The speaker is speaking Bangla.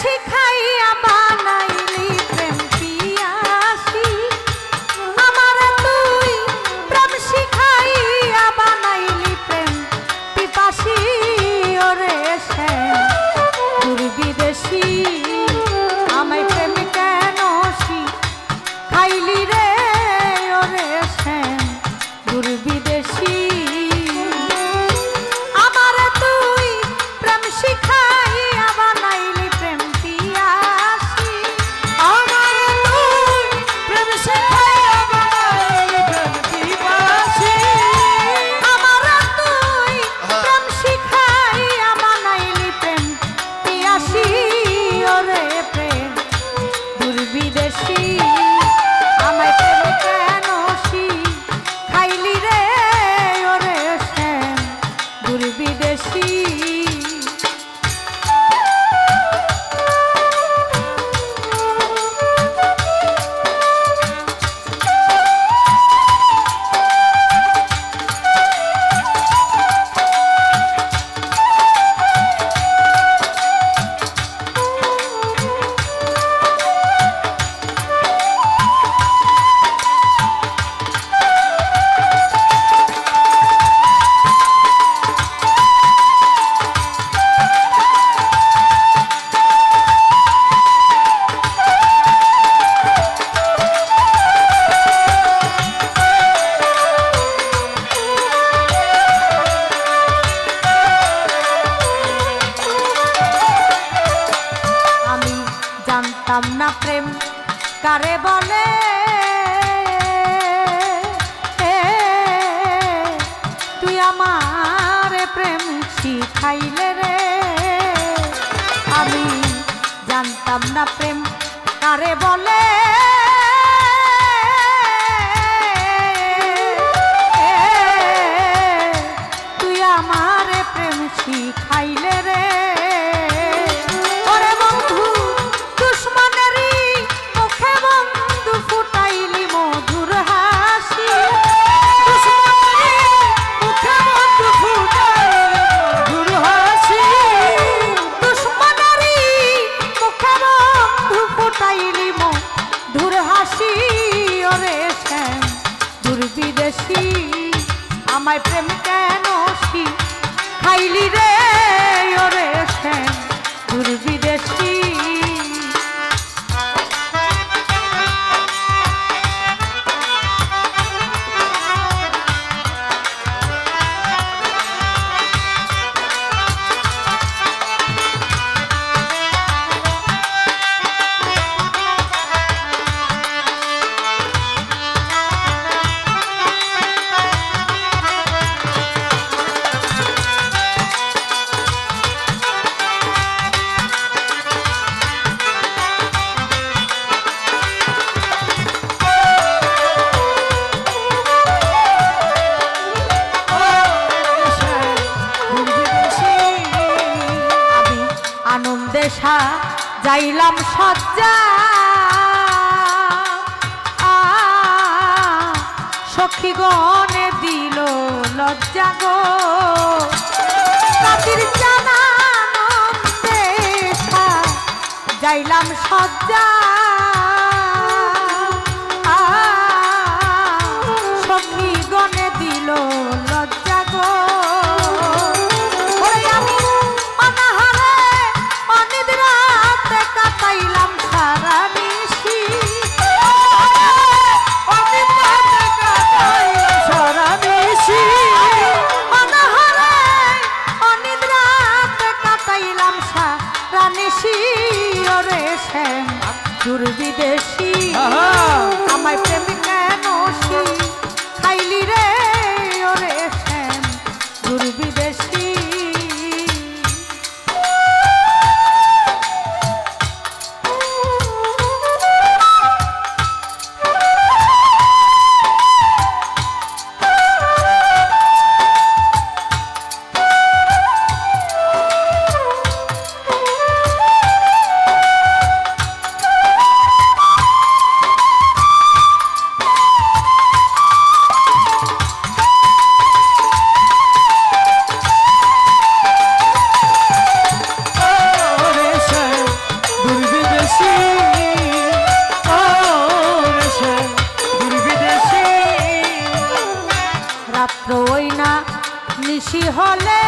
শিখাইয়া বানাইলি প্রেম পিয়াসি আমার তুই প্রেম শিখাইয়া বানাইলি প্রেম পিপাসি, ওরে শ্যাম দুর্বিদেশি। আমায় প্রেম কেন খাইলি রে, ওরে দুর্বিদেশি জানতাম না প্রেম, কারে বলে? তুই আমার প্রেম শিখাইলে রে। আমি জানতাম না প্রেম, কারে বলে? তুই আমার প্রেম শিখাইলে রে। আমায় প্রেম কেন খাইলি রে ওরে। যাইলাম সজ্জা আ, সখী গনে দিল লজ্জা গো। কাতির জানা যাইলাম সজ্জা দুর্বিদেশি বিদেশি। আমায় প্রেম কেন খাইলি রে ওরে শ্যাম। দুর্বিদেশি নিশি হলে